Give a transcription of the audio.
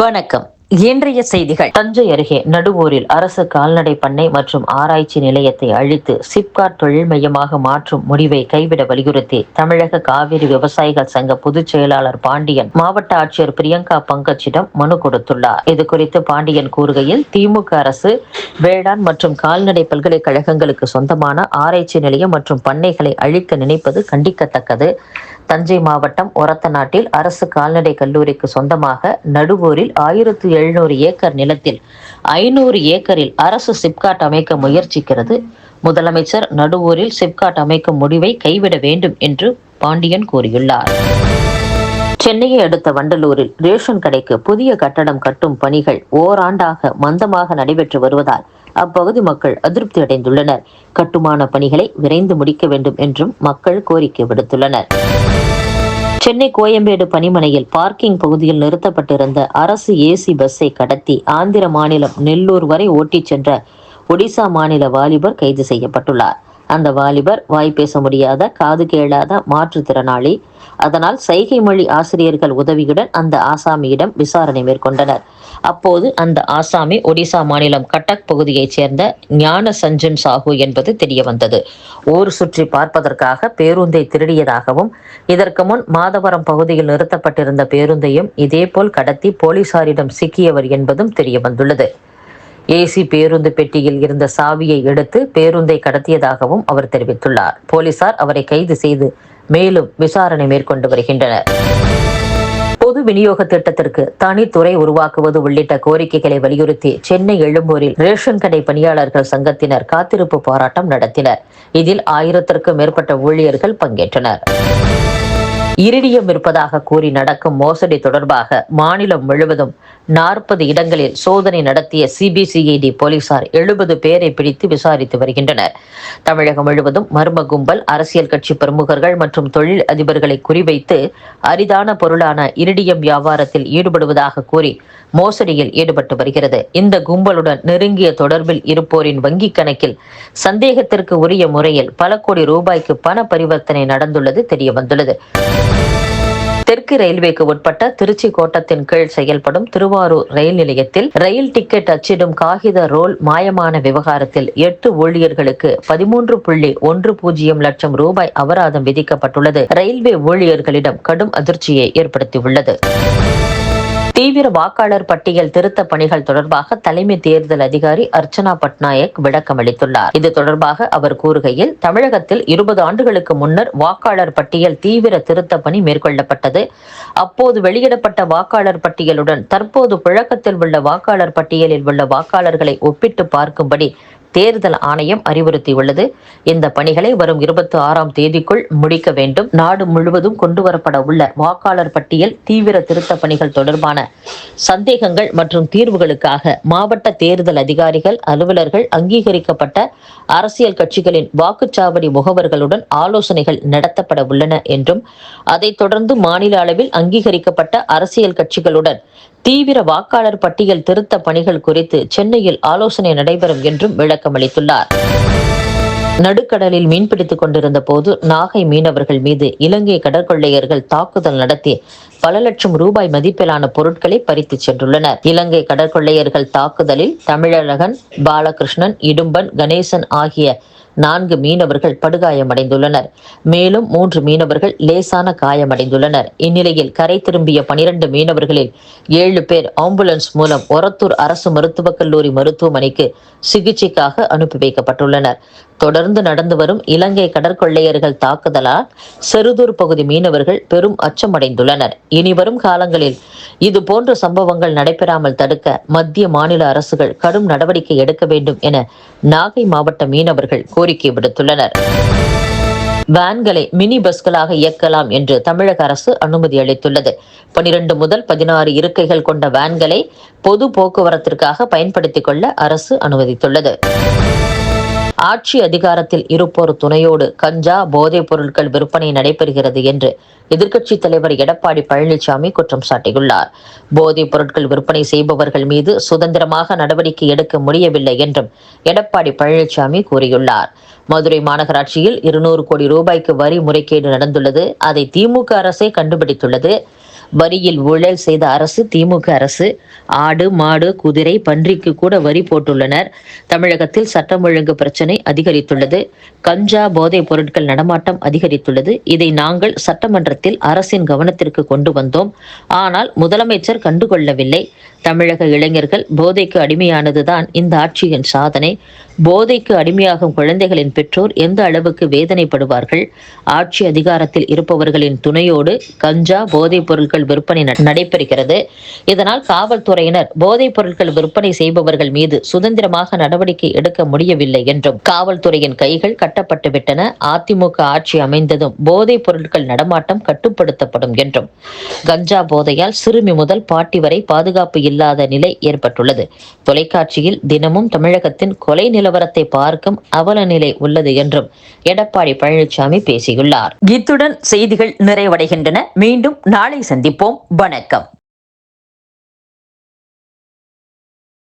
வணக்கம். இன்றைய செய்திகள். தஞ்சை அருகே நடுவோரில் அரசு கால்நடை பண்ணை மற்றும் ஆராய்ச்சி நிலையத்தை அழித்து சிப்காட் தொழில் மையமாக மாற்றும் முடிவை கைவிட வலியுறுத்தி தமிழக காவிரி விவசாயிகள் சங்க பொதுச் செயலாளர் பாண்டியன் மாவட்ட ஆட்சியர் பிரியங்கா பங்கஜிடம் மனு கொடுத்துள்ளார். இது குறித்து பாண்டியன் கூறுகையில் திமுக அரசு வேளாண் மற்றும் கால்நடை பல்கலைக்கழகங்களுக்கு சொந்தமான ஆராய்ச்சி நிலையம் மற்றும் பண்ணைகளை அழிக்க நினைப்பது கண்டிக்கத்தக்கது. தஞ்சை மாவட்டம் ஒரத்தநாட்டில் அரசு கால்நடை கல்லூரிக்கு சொந்தமாக நடுவோரில் ஆயிரத்து எழுநூறு ஏக்கர் நிலத்தில் ஐநூறு ஏக்கரில் அரசு சிப்காட் அமைக்க முயற்சிக்கிறது. முதலமைச்சர் நடுவூரில் சிப்காட் அமைக்கும் முடிவை கைவிட வேண்டும் என்று பாண்டியன் கூறியுள்ளார். சென்னையை அடுத்த வண்டலூரில் ரேஷன் கடைக்கு புதிய கட்டடம் கட்டும் பணிகள் ஓராண்டாக மந்தமாக நடைபெற்று வருவதால் அப்பகுதி மக்கள் அதிருப்தி அடைந்துள்ளனர். கட்டுமான பணிகளை விரைந்து முடிக்க வேண்டும் என்றும் மக்கள் கோரிக்கை விடுத்துள்ளனர். சென்னை கோயம்பேடு பணிமனையில் பார்க்கிங் பகுதியில் நிறுத்தப்பட்டிருந்த அரசு ஏசி பஸ்ஸை கடத்தி ஆந்திர மாநிலம் நெல்லூர் வரை ஓட்டிச் சென்ற ஒடிசா மாநில வாலிபர் கைது செய்யப்பட்டுள்ளார். அந்த வாலிபர் வாய் பேச முடியாத காது கேளாத மாற்றுத்திறனாளி. அதனால் சைகை மொழி ஆசிரியர்கள் உதவியுடன் அந்த ஆசாமியிடம் விசாரணை மேற்கொண்டனர். அப்போது அந்த ஆசாமி ஒடிசா மாநிலம் கட்டக் பகுதியைச் சேர்ந்த ஞான சஞ்சன் சாஹு என்பது தெரிய வந்தது ஊர் சுற்றி பார்ப்பதற்காக பேருந்தை திருடியதாகவும் இதற்கு முன் மாதவரம் பகுதியில் நிறுத்தப்பட்டிருந்த பேருந்தையும் இதேபோல் கடத்தி போலீசாரிடம் சிக்கியவர் என்பதும் தெரிய வந்துள்ளது ஏசி பேருந்து பெட்டியில் இருந்த சாவியை எடுத்து பேருந்தை கடத்தியதாகவும் அவர் தெரிவித்துள்ளார். போலீசார் அவரை கைது செய்து மேலும் விசாரணை மேற்கொண்டு வருகின்றனர். பொது விநியோக திட்டத்திற்கு தனித்துறை உருவாக்குவது உள்ளிட்ட கோரிக்கைகளை வலியுறுத்தி சென்னை எழும்பூரில் ரேஷன் கடை பணியாளர்கள் சங்கத்தினர் காத்திருப்பு போராட்டம் நடத்தினர். இதில் ஆயிரத்திற்கும் மேற்பட்ட ஊழியர்கள் பங்கேற்றனர். இரிடியம் இருப்பதாக கூறி நடக்கும் மோசடி தொடர்பாக மாநிலம் முழுவதும் நாற்பது இடங்களில் சோதனை நடத்திய சிபிசிஐடி போலீசார் எழுபது பேரை பிடித்து விசாரித்து வருகின்றனர். தமிழகம் முழுவதும் மர்ம கும்பல் அரசியல் கட்சி பிரமுகர்கள் மற்றும் தொழில் அதிபர்களை குறிவைத்து அரிதான பொருளான இரிடியம் வியாபாரத்தில் ஈடுபடுவதாக கூறி மோசடியில் ஈடுபட்டு வருகிறது. இந்த கும்பலுடன் நெருங்கிய தொடர்பில் இருப்போரின் வங்கிக் கணக்கில் சந்தேகத்திற்கு உரிய முறையில் பல கோடி ரூபாய்க்கு பண பரிவர்த்தனை நடந்துள்ளது தெரிய வந்துள்ளது தெற்கு ரயில்வேக்கு உட்பட்ட திருச்சி கோட்டத்தின் கீழ் செயல்படும் திருவாரூர் ரயில் நிலையத்தில் ரயில் டிக்கெட் அச்சிடும் காகித ரோல் மாயமான விவகாரத்தில் எட்டு ஊழியர்களுக்கு பதிமூன்று புள்ளி ஒன்று பூஜ்ஜியம் லட்சம் ரூபாய் அபராதம் விதிக்கப்பட்டுள்ளது. ரயில்வே ஊழியர்களிடம் கடும் அதிர்ச்சியை ஏற்படுத்தியுள்ளது. தீவிர வாக்காளர் பட்டியல் திருத்த பணிகள் தொடர்பாக தலைமை தேர்தல் அதிகாரி அர்ச்சனா பட்நாயக் விளக்கம் அளித்துள்ளார். இது தொடர்பாக அவர் கூறுகையில் தமிழகத்தில் இருபது ஆண்டுகளுக்கு முன்னர் வாக்காளர் பட்டியல் தீவிர திருத்த பணி மேற்கொள்ளப்பட்டது. அப்போது வெளியிடப்பட்ட வாக்காளர் பட்டியலுடன் தற்போது புழக்கத்தில் உள்ள வாக்காளர் பட்டியலில் உள்ள வாக்காளர்களை ஒப்பிட்டு பார்க்கும்படி தேர்தல் ஆணையம் அறிவுறுத்தியுள்ளது. இந்த பணிகளை வரும் இருபத்தி ஆறாம் தேதிக்குள் முடிக்க வேண்டும். நாடு முழுவதும் கொண்டுவரப்பட உள்ள வாக்காளர் பட்டியல் தீவிர திருத்த பணிகள் தொடர்பான சந்தேகங்கள் மற்றும் தீர்வுகளுக்காக மாவட்ட தேர்தல் அதிகாரிகள் அலுவலர்கள் அங்கீகரிக்கப்பட்ட அரசியல் கட்சிகளின் வாக்குச்சாவடி முகவர்களுடன் ஆலோசனைகள் நடத்தப்பட உள்ளன என்றும் அதைத் தொடர்ந்து மாநில அளவில் அங்கீகரிக்கப்பட்ட அரசியல் கட்சிகளுடன் தீவிர வாக்காளர் பட்டியல் திருத்த பணிகள் குறித்து சென்னையில் ஆலோசனை நடைபெறும் என்றும் விளக்கமளித்துள்ளார். நடுக்கடலில் மீன்பிடித்துக் கொண்டிருந்த போது நாகை மீனவர்கள் மீது இலங்கை கடற்கொள்ளையர்கள் தாக்குதல் நடத்தி பல லட்சம் ரூபாய் மதிப்பிலான பொருட்களை பறித்துச் சென்றுள்ளனர். இலங்கை கடற்கொள்ளையர்கள் தாக்குதலில் தமிழழகன் பாலகிருஷ்ணன் இடும்பன் கணேசன் ஆகிய நான்கு மீனவர்கள் படுகாயமடைந்துள்ளனர். மேலும் மூன்று மீனவர்கள் லேசான காயமடைந்துள்ளனர். இந்நிலையில் கரை திரும்பிய பனிரண்டு மீனவர்களில் ஏழு பேர் ஆம்புலன்ஸ் மூலம் ஒரத்தூர் அரசு மருத்துவக் கல்லூரி மருத்துவமனைக்கு சிகிச்சைக்காக அனுப்பி வைக்கப்பட்டுள்ளனர். தொடர்ந்து நடந்து வரும் இலங்கை கடற்கொள்ளையர்கள் தாக்குதலால் செருதூர் பகுதி மீனவர்கள் பெரும் அச்சமடைந்துள்ளனர். இனிவரும் காலங்களில் இது போன்ற சம்பவங்கள் நடைபெறாமல் தடுக்க மத்திய மாநில அரசுகள் கடும் நடவடிக்கை எடுக்க வேண்டும் என நாகை மாவட்ட மீனவர்கள் கோரிக்கை விடுத்துள்ளனர். வேன்களை மினி பஸ்களாக இயக்கலாம் என்று தமிழக அரசு அனுமதி அளித்துள்ளது. பனிரெண்டு முதல் பதினாறு இருக்கைகள் கொண்ட வேன்களை பொது போக்குவரத்திற்காக பயன்படுத்திக் கொள்ள அரசு அனுமதித்துள்ளது. ஆட்சி அதிகாரத்தில் இருப்போர் துணையோடு கஞ்சா போதைப் பொருட்கள் விற்பனை நடைபெறுகிறது என்று எதிர்க்கட்சித் தலைவர் எடப்பாடி பழனிசாமி குற்றம் சாட்டியுள்ளார். போதைப் பொருட்கள் விற்பனை செய்பவர்கள் மீது சுதந்திரமாக நடவடிக்கை எடுக்க முடியவில்லை என்றும் எடப்பாடி பழனிசாமி கூறியுள்ளார். மதுரை மாநகராட்சியில் இருநூறு கோடி ரூபாய்க்கு வரி முறைகேடு நடந்துள்ளது. அதை திமுக அரசே கண்டுபிடித்துள்ளது. வரியில் ஊழல் செய்த அரசு திமுக அரசு ஆடு மாடு குதிரை பன்றிக்கு கூட வரி போட்டுள்ளனர். தமிழகத்தில் சட்டம் ஒழுங்கு பிரச்சனை அதிகரித்துள்ளது. கஞ்சா போதைப் பொருட்கள் நடமாட்டம் அதிகரித்துள்ளது. இதை நாங்கள் சட்டமன்றத்தில் அரசின் கவனத்திற்கு கொண்டு வந்தோம். ஆனால் முதலமைச்சர் கண்டுகொள்ளவில்லை. தமிழக இளைஞர்கள் போதைக்கு அடிமையானதுதான் இந்த ஆட்சியின் சாதனை. போதைக்கு அடிமையாகும் குழந்தைகளின் பெற்றோர் எந்த அளவுக்கு வேதனைப்படுவார்கள்? ஆட்சி அதிகாரத்தில் இருப்பவர்களின் துணையோடு கஞ்சா போதைப் பொருட்கள் பொருட்கள் விற்பனை நடைபெறுகிறது. இதனால் காவல்துறையினர் போதைப் பொருட்கள் விற்பனை செய்பவர்கள் மீது சுதந்திரமாக நடவடிக்கை எடுக்க முடியவில்லை என்றும் காவல்துறையின் கைகள் கட்டப்பட்டுவிட்டன அதிமுக ஆட்சி அமைந்ததும் போதைப் பொருட்கள் நடமாட்டம் கட்டுப்படுத்தப்படும் என்றும் கஞ்சா போதையால் சிறுமி முதல் பாட்டி வரை பாதுகாப்பு இல்லாத நிலை ஏற்பட்டுள்ளது. தொலைக்காட்சியில் தினமும் தமிழகத்தின் கொலை நிலவரத்தை பார்க்கும் அவல நிலை உள்ளது என்றும் எடப்பாடி பழனிசாமி பேசியுள்ளார். இத்துடன் செய்திகள் நிறைவடைகின்றன. மீண்டும் நாளை சந்தி சந்திப்போம். வணக்கம்.